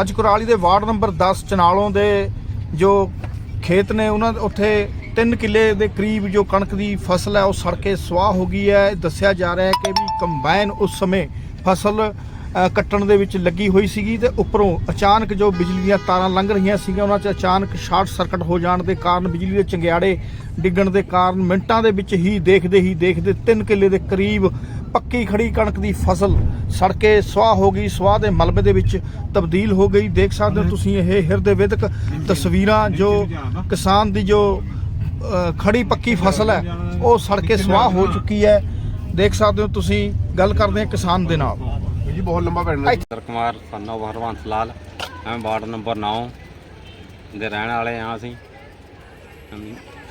ਅੱਜ ਕੁਰਾਲੀ ਦੇ ward number 10 ਚਨਾਲੋਂ ਦੇ ਜੋ ਖੇਤ ਨੇ, ਉਹਨਾਂ ਉੱਥੇ 3 ਕਿੱਲੇ ਦੇ ਕਰੀਬ ਜੋ ਕਣਕ ਦੀ ਫਸਲ ਹੈ, ਉਹ ਸੜ ਕੇ ਸੁਆਹ ਹੋ ਗਈ ਹੈ। ਦੱਸਿਆ ਜਾ ਰਿਹਾ ਹੈ ਕਿ ਵੀ ਕੰਬਾਈਨ ਉਸ ਸਮੇਂ ਫਸਲ ਕੱਟਣ ਦੇ ਵਿੱਚ ਲੱਗੀ ਹੋਈ ਸੀਗੀ ਤੇ ਉੱਪਰੋਂ ਅਚਾਨਕ ਜੋ ਬਿਜਲੀ ਦੀਆਂ ਤਾਰਾਂ ਲੰਘ ਰਹੀਆਂ ਸੀਗੀਆਂ, ਉਹਨਾਂ 'ਚ ਅਚਾਨਕ ਸ਼ਾਰਟ ਸਰਕਟ ਹੋ ਜਾਣ ਦੇ ਕਾਰਨ ਬਿਜਲੀ ਦੇ ਚੰਗਿਆੜੇ ਡਿੱਗਣ ਦੇ ਕਾਰਨ ਮਿੰਟਾਂ ਦੇ ਵਿੱਚ ਹੀ ਦੇਖਦੇ ਹੀ ਦੇਖਦੇ 3 ਕਿੱਲੇ ਦੇ ਕਰੀਬ ਪੱਕੀ ਖੜੀ ਕਣਕ ਦੀ ਫਸਲ ਸੜ ਕੇ ਸੁਆਹ ਹੋ ਗਈ ਸੁਆਹ ਦੇ ਮਲਬੇ ਦੇ ਵਿੱਚ ਤਬਦੀਲ ਹੋ ਗਈ। ਦੇਖ ਸਕਦੇ ਹੋ ਤੁਸੀਂ ਇਹ ਹਿਰਦੇ ਵਿਦਕ ਤਸਵੀਰਾਂ ਜੋ ਕਿਸਾਨ ਦੀ ਜੋ ਖੜੀ ਪੱਕੀ ਫਸਲ ਹੈ ਉਹ ਸੜ ਕੇ ਸੁਆਹ ਹੋ ਚੁੱਕੀ ਹੈ। ਦੇਖ ਸਕਦੇ ਹੋ ਤੁਸੀਂ ਗੱਲ ਕਰਦੇ ਹਾਂ ਕਿਸਾਨ ਦੇ ਨਾਲ। ਜੀ ਬਹੁਤ ਲੰਬਾ ਪੈਣਾ ਸਰ ਕੁਮਾਰ ਸੰਨੋ ਹਰਵੰਸ ਲਾਲ ਮੈਂ ਵਾਰਡ ਨੰਬਰ 9 ਦੇ ਰਹਿਣ ਵਾਲੇ ਹਾਂ ਅਸੀਂ।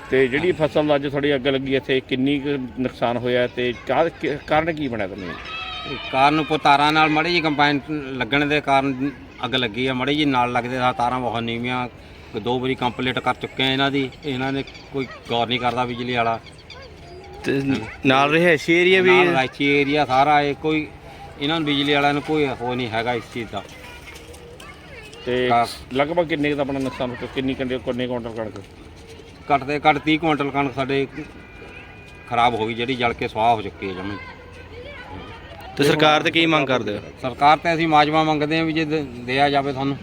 ਤੇ ਜਿਹੜੀ ਫਸਲ ਅੱਜ ਥੋੜੀ ਅੱਗ ਲੱਗੀ ਇੱਥੇ ਕਿੰਨੀ ਕੁ ਨੁਕਸਾਨ ਹੋਇਆ ਤੇ ਕਾ- ਕਿ- ਕਾਰਨ ਕੀ ਬਣਿਆ ਤੁਹਾਨੂੰ ਇਹ? ਕਾਰਨ ਉੱਪਰ ਤਾਰਾਂ ਨਾਲ ਮੜੀ ਜੀ ਕੰਬਾਈਨ ਲੱਗਣ ਦੇ ਕਾਰਨ ਅੱਗ ਲੱਗੀ ਆ ਮੜੀ ਜੀ ਨਾਲ ਲੱਗਦੇ ਆ ਤਾਰਾਂ ਬਹੁਤ ਨੀਵੀਆਂ ਦੋ ਵਾਰੀ ਕੰਪਲੀਟ ਕਰ ਚੁੱਕੇ ਆ ਇਹਨਾਂ ਦੀ ਇਹਨਾਂ ਨੇ ਕੋਈ ਗੌਰ ਨਹੀਂ ਕਰਦਾ ਬਿਜਲੀ ਵਾਲਾ। ਤੇ ਨਾਲ ਰਿਹਾਇਸ਼ੀ ਏਰੀਆ ਵੀ? ਨਾਲ ਰਾਈਚੀ ਏਰੀਆ ਸਾਰਾ ਇਹ ਕੋਈ ਇਹਨਾਂ ਨੂੰ ਬਿਜਲੀ ਵਾਲਿਆਂ ਨੂੰ ਕੋਈ ਹੋ ਨਹੀਂ ਹੈਗਾ ਇਸ ਚੀਜ਼ ਦਾ। ਤੇ। ਲਗਭਗ ਕਿੰਨੇ ਕੁ ਦਾ ਆਪਣਾ ਨੁਕਸਾਨ ਹੋ ਚੁੱਕਾ ਕਿੰਨੀ ਕੰਡੇ ਕਿੰਨੇ ਕੁਇੰਟਲ ਕਣਕ? ਘੱਟ ਤੇ ਘੱਟ 30 ਕੁਇੰਟਲ ਕਣਕ ਸਾਡੇ ਖਰਾਬ ਹੋ ਗਈ ਜਿਹੜੀ ਜਲ ਕੇ ਸਵਾਹ ਹੋ ਚੁੱਕੀ ਹੈ ਜਮੀ। ਤੇ ਸਰਕਾਰ ਤੇ ਕੀ ਮੰਗ ਕਰਦੇ ਹੋ? ਸਰਕਾਰ ਤੇ ਅਸੀਂ ਮਾਜਵਾ ਮੰਗਦੇ ਹਾਂ ਵੀ ਜੇ ਦ- ਦਿਆ ਜਾਵੇ ਤੁਹਾਨੂੰ